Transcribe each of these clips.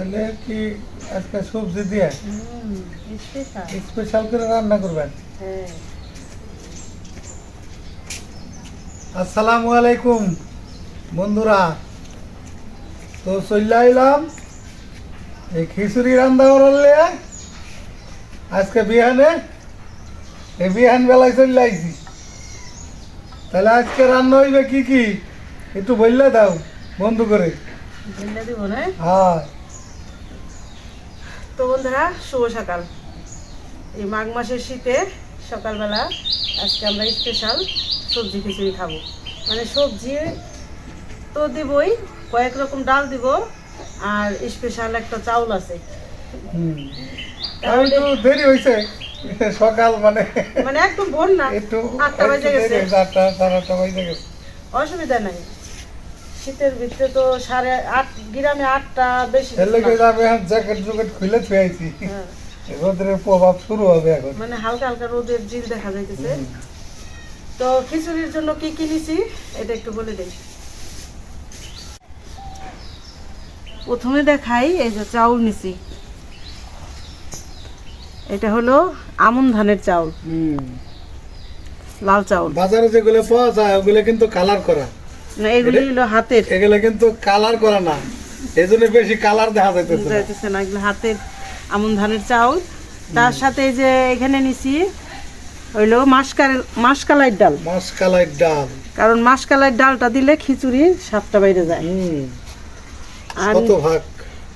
তাহলে কি আজকে সবজি দিয়ে স্পেশাল করে রান্না করবেন? হ্যাঁ। আসসালামু আলাইকুম বন্ধুরা। তো চলে আইলাম এই খিচুড়ি রান্না করলে আজকে বিহানে এই বিহান বেলায় চলে আইছি। তাহলে আজকে রান্না হইবে কি কি? একটু বললে দাও বন্ধু করে। হ্যাঁ। তো বন্ধুরা শুভ সকাল। এই মাঘ মাসের শীতে সকালবেলা আজকে আমরা স্পেশাল সবজি খিচুড়ি খাব। মানে সবজি তো দিবই কয়েক রকম ডাল দিব আর স্পেশাল একটা চাউল আছে। দেরি হয়েছে সকাল মানে মানে একদম ভোর না একটু আটটা একটু গেছে। আটটা সাড়ে আটটা বেজে গেছে। অসুবিধা নাই। শীতের ভিতরে তো সাড়ে আট গ্রামে আটটা বেশি এর কিছু লেগে না। যাবে জ্যাকেট খুলে থুয়ে হ্যাঁ, রোদের প্রভাব শুরু হবে এখন। মানে হালকা হালকা রোদের জিল দেখা যাইতেছে। তো খিচুড়ির জন্য কি কি নিছি এটা একটু বলে দিই। প্রথমে দেখাই এই যে চাউল নিছি। এটা হলো আমন ধানের চাউল। লাল চাউল। বাজারে যেগুলো পাওয়া যায় ওগুলো কিন্তু কালার করা। না এগুলি হলো হাতের। এগুলো কিন্তু কালার করা না। এই জন্য বেশি কালার দেখা যাইতেছে না। যাইতেছে না এগুলো হাতের আমন ধানের চাউল। তার সাথে যে এখানে নিছি হইল মাসকাল মাসকালাই ডাল। মাসকালাই ডাল। কারণ মাসকালাই ডালটা দিলে খিচুড়ির স্বাদটা বাইরে যায়। আর কত ভাগ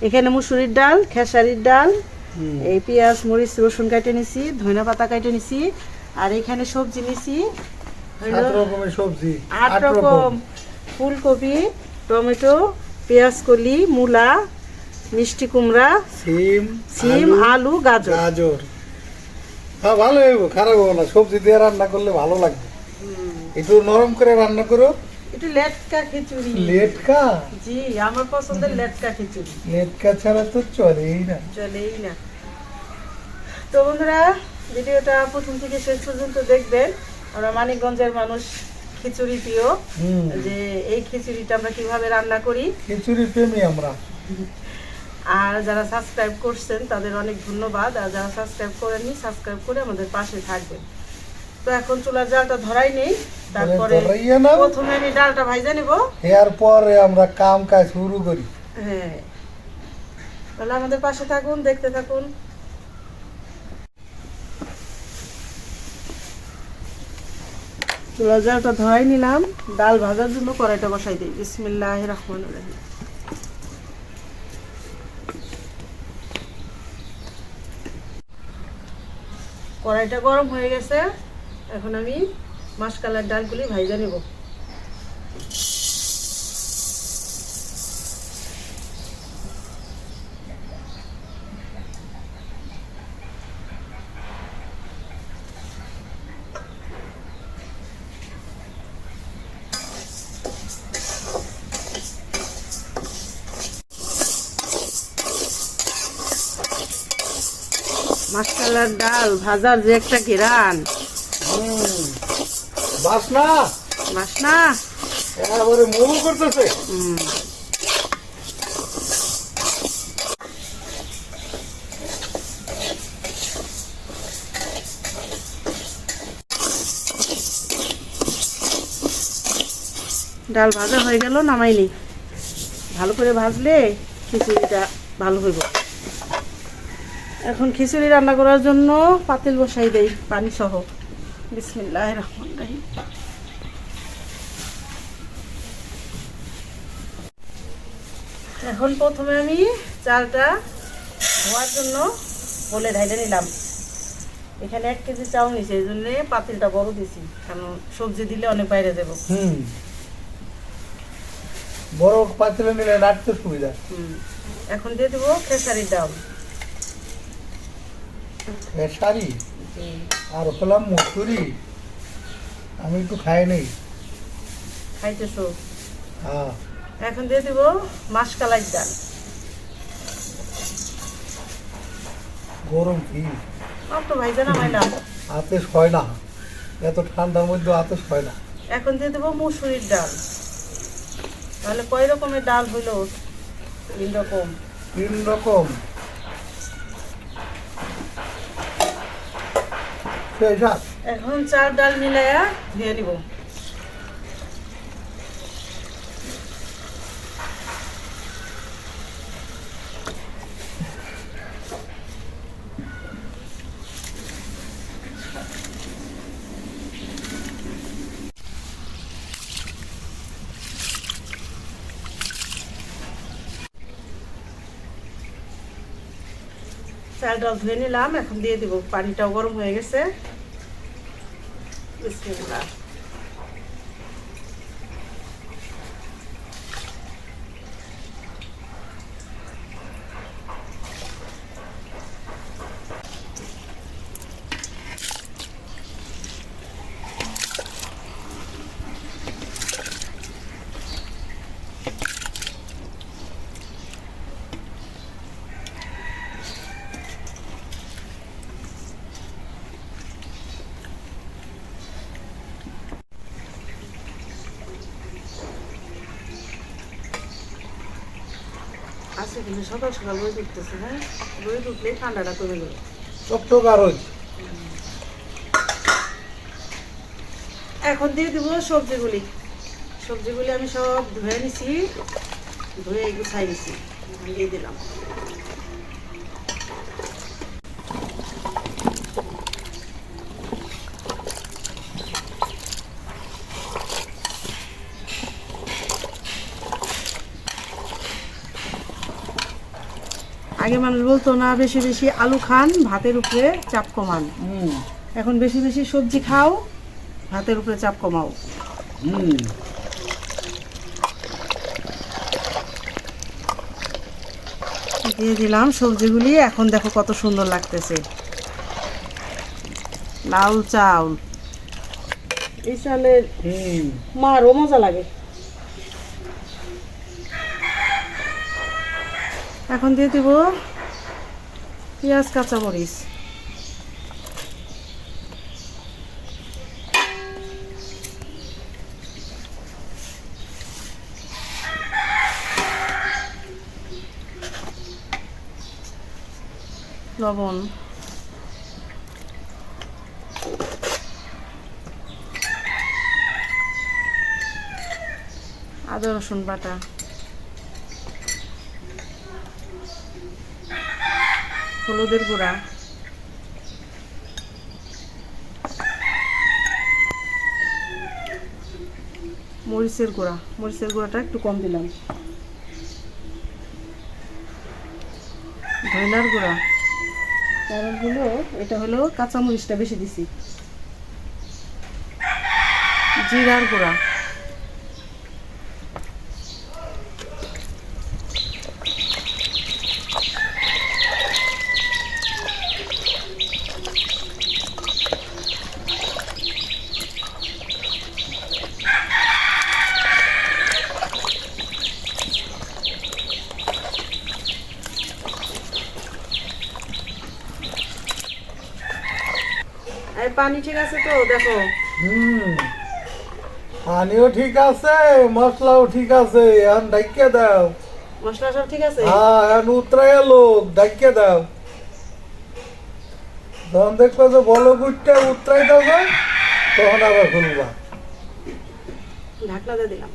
এখানে মুসুরির ডাল খেসারির ডাল এই পেঁয়াজ মরিচ রসুন কাটে নিছি ধনিয়া পাতা কাটে নিছি আর এখানে সবজি নিছি হইল রকমের সবজি আট রকম। ফুলকপি টমেটো পেঁয়াজ কলি মূলা মিষ্টি কুমড়া সিম সিম আলু, আলু গাজর। গাজর। হ্যাঁ ভালো হইব খারাপ হবে না। সবজি দিয়ে রান্না করলে ভালো লাগবে। একটু নরম করে রান্না করো। একটু লেটকা খিচুড়ি। লেটকা? জি আমার পছন্দের লেটকা খিচুড়ি। লেটকা ছাড়া তো চলেই না। চলেই না। তো বন্ধুরা ভিডিওটা প্রথম থেকে শেষ পর্যন্ত দেখবেন। আমরা মানিকগঞ্জের মানুষ খিচুড়ি প্রিয়। যে এই খিচুড়িটা আমরা কীভাবে রান্না করি? খিচুড়ি প্রেমী আমরা। আর যারা সাবস্ক্রাইব করছেন তাদের অনেক ধন্যবাদ। আর যারা সাবস্ক্রাইব করেননি সাবস্ক্রাইব করে আমাদের পাশে থাকবেন। তো এখন চুলার জালটা ধরাই নেই। তারপরে। প্রথমে আমি ডালটা ভাইজা নিব। এরপরে আমরা কাম কাজ শুরু করি। হ্যাঁ। তাহলে আমাদের পাশে থাকুন দেখতে থাকুন। চুলা জালটা ধরাই নিলাম। ডাল ভাজার জন্য কড়াইটা বসাই দিই। বিসমিল্লাহ রহমান রহিম। কড়াইটা গরম হয়ে গেছে। এখন আমি মাসকালার ডালগুলি ভাইজা নেব। মাসকালার ডাল ভাজার যে একটা ঘেরান। বাসনা? মাস না একেবারে মুভু করতেছে। ডাল ভাজা হয়ে গেল নামাইনি ভালো করে ভাজলে খিচুড়িটা ভালো হইব। এখন খিচুড়ি রান্না করার জন্য পাতিল বসাই দেই পানি সহ বিসমিল্লাহ রহমান রাহিম। এখন প্রথমে আমি চালটা ধোয়ার জন্য বলে ঢাইলে নিলাম। এখানে এক কেজি চাউল নিছে এই জন্য পাতিলটা বড় দিছি কারণ সবজি দিলে অনেক বাইরে দেব হুম। বড় পাতিলে নিলে নাড়তে সুবিধা। হুম। এখন দিয়ে দেবো খেসারির ডাল। শাড়ি আর হলাম মসুরি। আমি একটু খাই নেই খাইতেছো? হ্যাঁ। এখন দিয়ে দিব মাসকালাই ডাল। গরম কি? অল্প ভাইজা নামাইলাম হাতে হয় না। এত ঠান্ডার মধ্যে হাতে হয় না। এখন দিয়ে দেবো মুসুরির ডাল। তাহলে কয় রকমের ডাল হইল? তিন রকম। তিন রকম। এখন চাল ডাল মিলাইয়া দিয়ে নিব চাল ডাল ধুয়ে নিলাম, এখন দিয়ে দিব। পানিটাও গরম হয়ে গেছে। বিসমিল্লাহ আজকে কিন্তু সকাল সকাল রোদ উঠতেছে হ্যাঁ? রোদ উঠলে ঠান্ডাটা কমে গেল চকচক রোদ। এখন দিয়ে দিব সবজিগুলি। সবজিগুলি আমি সব ধুয়ে নিছি ধুয়ে গুছাই নিছি দিয়ে দিলাম। আগে মানুষ বলতো না বেশি বেশি আলু খান ভাতের উপরে চাপ কমান। হুম। এখন বেশি বেশি সবজি খাও ভাতের উপরে চাপ কমাও। হুম। দিয়ে দিলাম সবজিগুলি এখন দেখো কত সুন্দর লাগতেছে। লাল চাউল। এই চালের হুম। মারও মজা লাগে। এখন দিয়ে দিব পেঁয়াজ কাঁচামরিচ। লবণ। আদা রসুন বাটা। হলুদের গুঁড়া। মরিচের গুঁড়া। মরিচের গুঁড়াটা একটু কম দিলাম। ধইনার গুঁড়া। কারণ হলো এটা হলো কাঁচা মরিচটা বেশি দিছি। জিরার গুঁড়া। পানি ঠিক আছে তো দেখো। হুম পানিও ঠিক আছে মশলাও ঠিক আছে এখন ডাইকে দাও। মশলা সব ঠিক আছে? হ্যাঁ এখন উতরায় লোক ডাইকে দাও। যখন দেখব যে বলো গুটটা উতরাই দাও তখন আবার খুলবা। ঢাকনা দিয়ে দিলাম।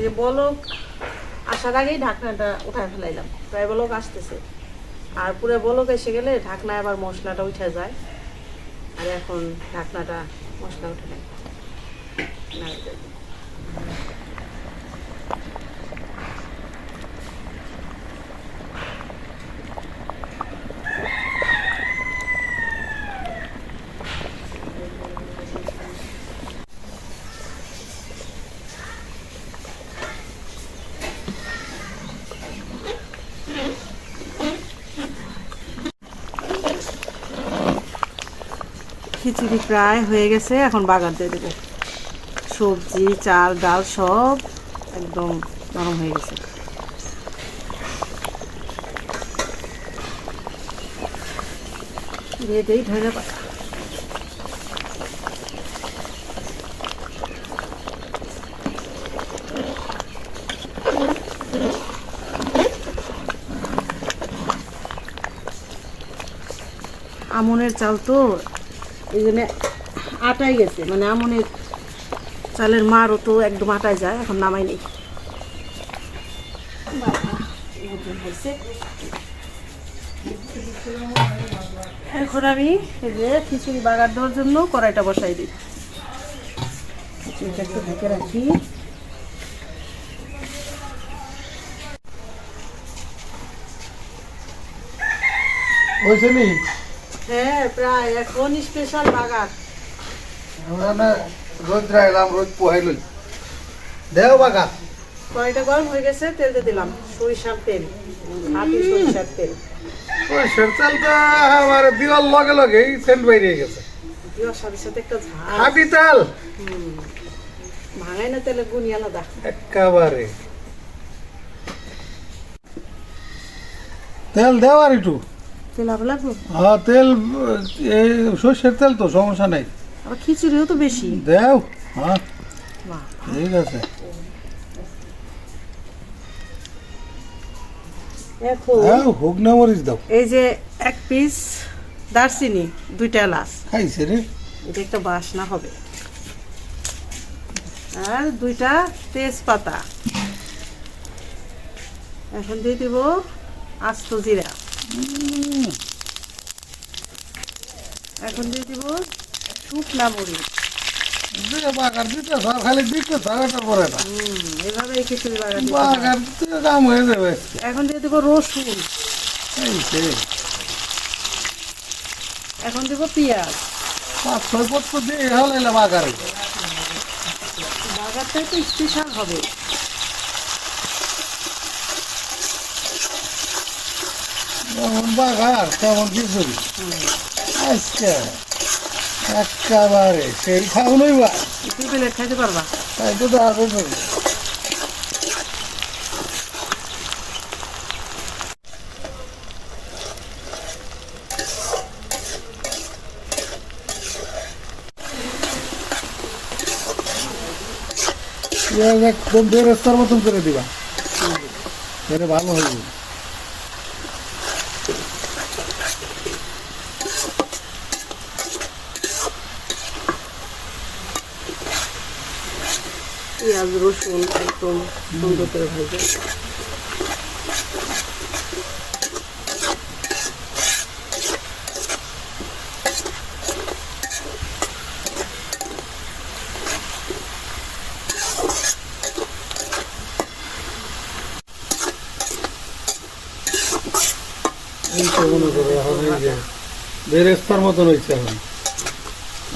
এই যে বলক, আসার আগেই ঢাকনাটা উঠায় ফেলাইলাম। প্রায় বলক আসতেছে। আর পুরো বলক এসে গেলে ঢাকনা আবার মশলাটা উঠে যায়। আর এখন ঢাকনাটা মশলা উঠে নেয় নাড়ি দিয়ে দিই। খিচুড়ি প্রায় হয়ে গেছে, এখন বাগার দিয়ে দেবো। সবজি, চাল, ডাল সব একদম নরম হয়ে গেছে। আমনের চাল তো এই আটাই গেছে। মানে আমনের চালের মারও তো একদম আটাই যায়, এখন নামাই নেই। এখন আমি এই যে খিচুড়ি বাগার দেওয়ার জন্য কড়াইটা বসাই দিই। খিচুড়িটা একটু ঢেকে রাখি। নি হ্যাঁ প্রায় এখন স্পেশাল রাখলাম দেও কড়াইটা গরম হয়ে গেছে? তেল দিয়ে দিলাম। সরিষার তেল সরিষার তেল। আমার দিওয়ার লগে লগে সেন্ট বাইরে গেছে। দিওয়ার সাথে সাথে একটা ঝাল। হাঁটি তাল। ভাঙাই না তেলে গুনি আলাদা। একেবারে তেল দেও আর একটু। তেল আবার লাগবো? হ্যাঁ তেল এই সর্ষের তেল তো সমস্যা নাই। আবার খিচুড়িও তো বেশি। দেও হ্যাঁ। ঠিক আছে। হ্যাঁ হোক না মরিচ দাও। এই যে এক পিস দারচিনি দুইটা এলাচ। খাইছে রে। এটা একটা বাসনা হবে। আর দুইটা তেজপাতা। এখন দিয়ে দিব আস্ত জিরা। এখন দিয়ে দিব শুকনা মরিচ। দিতে বাগার দিতে সব খালি দিতে থাকাটার পরে না। এভাবে দিতে হয়। বাগার দিতে কাম হয়ে যাবে এখন দিয়ে দিব রসুন। এখন দিব পেঁয়াজ। পাঁচ ছয় পত্র দিয়ে হলাইলে বাগারে। বাগারটাই তো স্পেশাল হবে। যেমন বাগার তেমন খিচুড়ি। আজকে একেবারে সেই খাওয়ানোই বা। খাইতে পারবা। তাই তো একদম বেরেস্তার মতন করে দিবা। এটা ভালো হয়ে যাবে। পেঁয়াজ, রসুন একদম সুন্দর করে ভেজে। এই তো করো, এখন এই যে বেরেস্তার মতন হয়েছে এখন।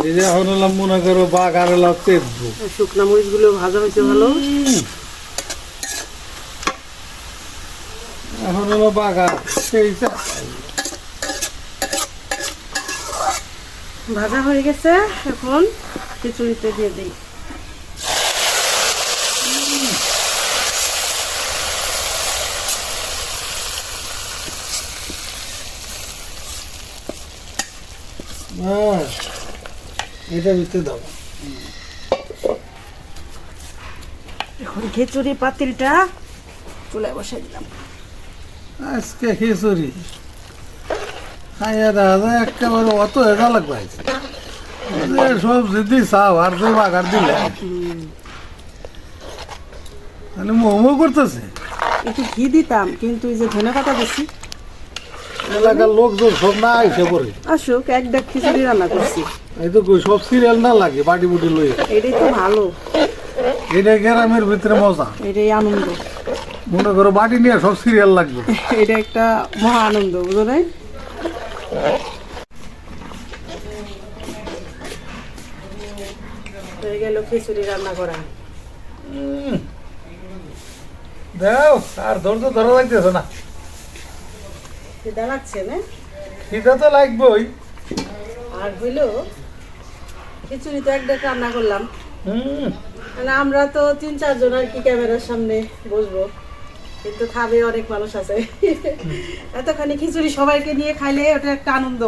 এখন হলাম মনে করো বাঘ আর হলাম তেজবু শুকনা মরিচগুলো ভাজা হয়েছে ভালো। এখন হলো বাঘা সেই ভাজা হয়ে গেছে এখন খিচুড়িতে দিয়ে দিই। বাস, এটা ভিতরে দাও। এখন খিচুড়ি পাতিলটা চুলায় বসাই দিলাম। আজকে খিচুড়ি। খাইয়া দেখা যায় একেবারে অত এটা লাগবে সব যদি চাও আর যে বাগার দিলে। তাহলে মোমো করতেছে। একটু ঘি দিতাম কিন্তু এই যে ধনে পাতা বেশি এলাকার লোকজন সব না আইসে পড়ে। আসুক এক ডাক খিচুড়ি রান্না করছি। এই তো সব সিরিয়াল না লাগে বাটি বুটি লই এটাই তো ভালো। এটা গ্রামের ভিতরে মজা। এটাই আনন্দ। মনে করো বাটি নিয়ে সব সিরিয়াল লাগবে। এটা একটা মহা আনন্দ বুঝো নাই? হয়ে গেল খিচুড়ি রান্না করা। দাও আর ধৈর্য ধরা লাগতেছে না। খিদা লাগছে না? সেটা তো লাগবেই। আর হইল? খিচুড়ি তো এক রান্না করলাম। মানে আমরা তো তিন চারজন আর কি ক্যামেরার সামনে বসবো। কিন্তু খাবে অনেক মানুষ আছে। এতখানি খিচুড়ি সবাইকে নিয়ে খাইলে ওটা একটা আনন্দ।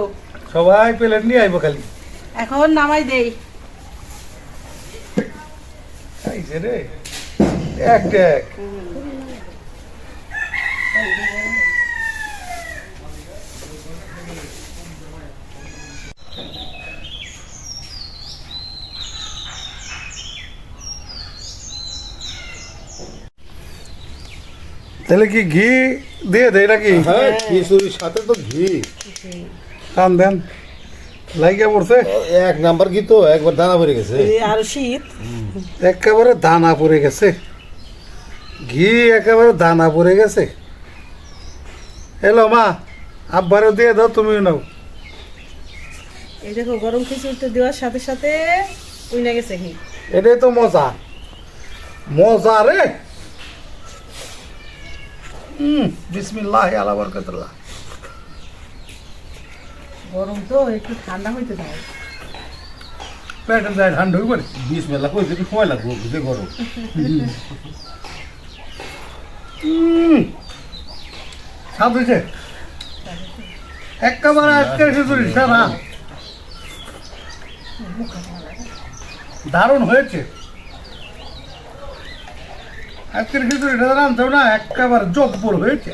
সবাই প্লেট নিয়ে আইবো খালি। এখন নামাই দেই। খাইছে রে। এক এক তাহলে কি ঘি দিয়ে দেয় নাকি? হ্যাঁ খিচুড়ির সাথে তো ঘি। টান দেন। লাইগা পড়ছে। এক নাম্বার ঘি তো একবার দানা পড়ে গেছে। আর শীত। একেবারে দানা পড়ে গেছে। ঘি একেবারে দানা পড়ে গেছে। এলো মা আব্বারও দিয়ে দাও তুমিও নাও। এই দেখো গরম খিচুড়িতে দেওয়ার সাথে সাথে উইনা গেছে ঘি। এটাই তো মজা। মজা রে। বিসমিল্লাহ আলা বরকতুল্লাহ। গরম তো একটু ঠান্ডা হইতে দাও। পেটে যায় ঠান্ডা হইব বিশ মেলা কই যদি সময় লাগবো বুঝে গরম। হুম। স্বাদ হয়েছে একেবারে আজকের খিচুড়ি সারা। দারুণ হয়েছে। আজকের খিচুড়িটা রান্ধতেও না একেবারে জব্বর হয়েছে।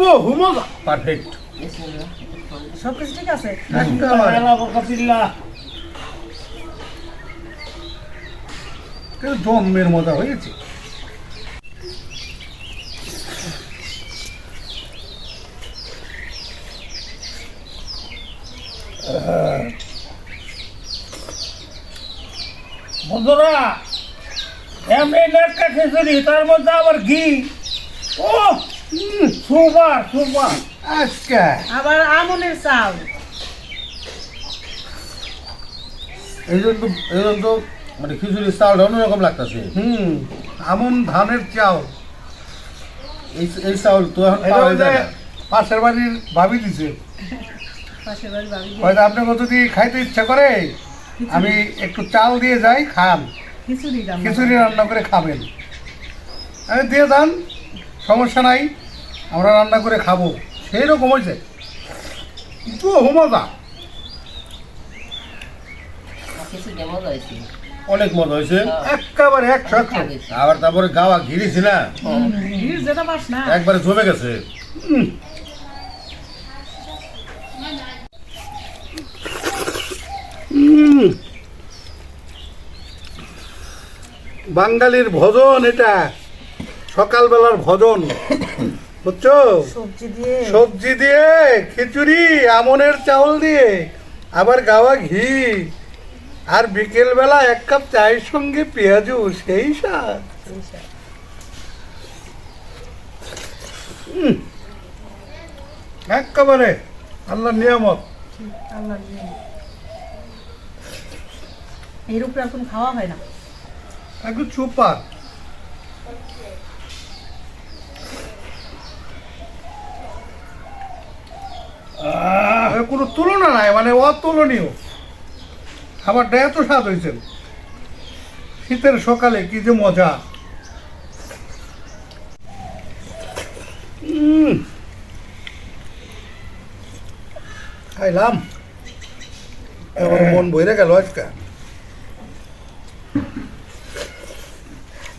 বহু মজা। পারফেক্ট সব কিছু ঠিক আছে? জন্মের মজা হয়েছে। বন্ধুরা এমনি লেটকা খিচুড়ি তার মধ্যে আবার ঘি। ও সুপার সুপার। আজকে। আবার আমনের চাল। এই জন্য এই জন্য মানে খিচুড়ির চাউলটা অন্যরকম লাগতেছে। হুম। আমন ধানের চাল। এই এই চাউল তো এখন পাওয়া যায় না। পাশের বাড়ির ভাবি দিছে। হয়তো আপনাকে যদি খাইতে ইচ্ছা করে? আমি একটু চাল দিয়ে যাই খান। খিচুড়ি রান্না খিচুড়ি রান্না করে খাবেন। আমি দিয়ে দেন সমস্যা নাই আমরা রান্না করে খাব। সেই রকম হয়েছে বহু মজা। অনেক মজা হয়েছে। একেবারে একশো একশো আবার তারপরে গাওয়া ঘিরেছি না? একবারে জমে গেছে। উম। বাঙালির ভজন এটা। সকালবেলার ভজন। বুঝছ? সবজি দিয়ে। সবজি দিয়ে খিচুড়ি আমনের চাউল দিয়ে আবার গাওয়া ঘি। আর বিকেলবেলা এক কাপ চায়ের সঙ্গে পেঁয়াজু সেই স্বাদ। একেবারে আল্লাহ নিয়ামত। আল্লাহ এর উপরে এখন খাওয়া হয় না? একটু সুপার। কোনো তুলনা নাই মানে অতুলনীয়। খাবারটা এত স্বাদ হয়েছে। শীতের সকালে কি যে মজা। খাইলাম। এবার মন বইরে গেল আজকে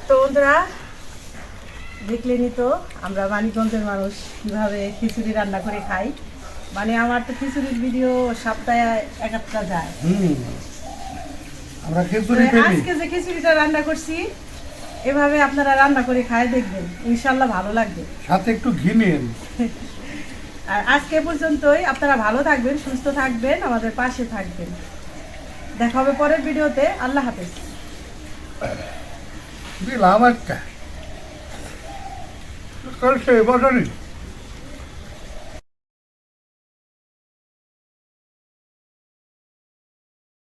তো বন্ধুরা দেখলেনি তো আমরা মানিকগঞ্জের মানুষ কীভাবে খিচুড়ি রান্না করে খাই। মানে আমার তো খিচুড়ির ভিডিও সপ্তাহে এক একটা যায়। আমরা খিচুড়ি আজকে যে খিচুড়িটা রান্না করছি এভাবে আপনারা রান্না করে খায় দেখবেন। ইনশাল্লাহ ভালো লাগবে। সাথে একটু ঘি নিন আর আজকে পর্যন্তই। আপনারা ভালো থাকবেন সুস্থ থাকবেন আমাদের পাশে থাকবেন। দেখা হবে পরের ভিডিওতে। আল্লাহ হাফেজ। দিলাম একটা চলছে বসনি